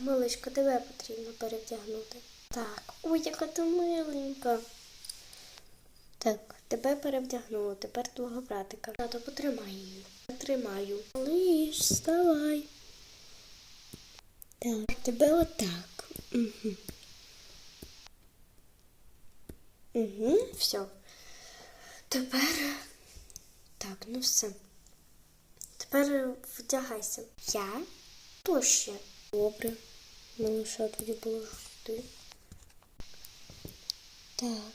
Милочка, тебе потрібно перевдягнути. Так, ой, яка ти миленька. Так, тебе перевдягнуло, тепер твого братика. Тато, потримай її. Тримаю. Малиш, вставай. Так, тебе отак. Угу. Угу, все. Тепер. Так, ну все. Тепер вдягайся. Я? То ще. Добре. Малиша тоді було ти. Так,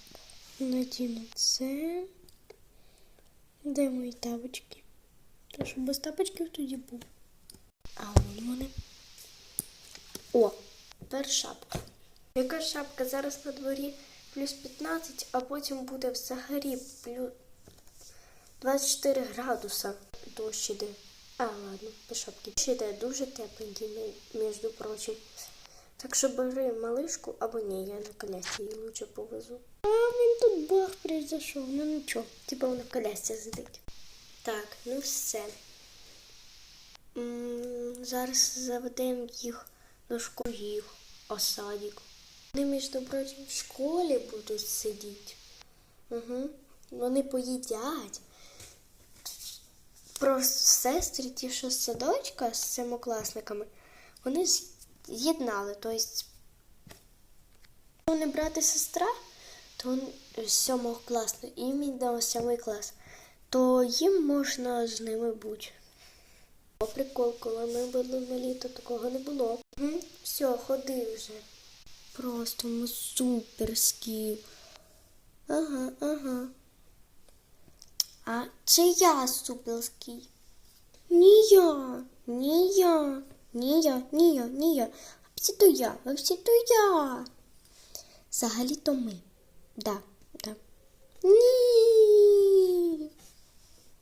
надіну це. Де мої тапочки? Та щоб без тапочків тоді був. А вон вони. О, тепер шапка. Яка шапка зараз на дворі плюс 15, а потім буде взагалі плюс 24 градуса. Дощ іде. А, ладно, без шапки. Дощ іде дуже тепленький, між прочим. Так що бери малишку або ні, я на колясці її лучше повезу. А він тут бах произошов, ну нічого, типа вона в колясці сидить. Так, ну все. М, Зараз заведемо їх до школи, їх осадік. Вони, між прочим, в школі будуть сидіти. Угу. Вони поїдять. Просто сестри, ті, що з садочка з семикласниками, вони з'єднали. Тобто, вони брат і сестра, то з сьомого класу, і іменно сьомий клас, то їм можна з ними бути. Прикол, коли ми були малі, то такого не було. Угу. Все, ходи вже. Просто ми суперські. Ага, ага. А це я суперський. Ні я, ні я, ні я, ні я, ні я. Взагалі-то я, взагалі-то я. Взагалі-то ми. Да, да. Ні.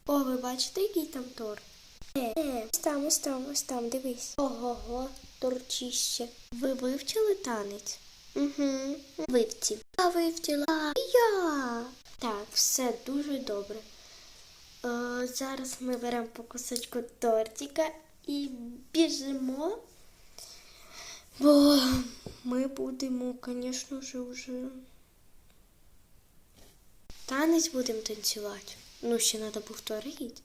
О, ви бачите, який там торт? Е, ось там, ось там, ось там, дивись. Ого-го, торчище. Ви вивчили танець? Угу. Вивці. Я вивчила. Я. Так, все дуже добре. Е, зараз ми беремо по кусочку тортика і біжимо. Бо ми будемо, звісно ж, вже танець будемо танцювати. Ну, ще треба повторити.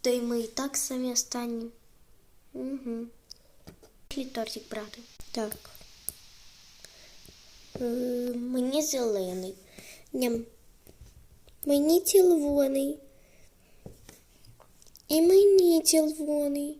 Та й ми і так самі останні. Угу. Пішли тортик брати. Так. Е, мені зелений. Ням. Мені червоний. І мені червоний.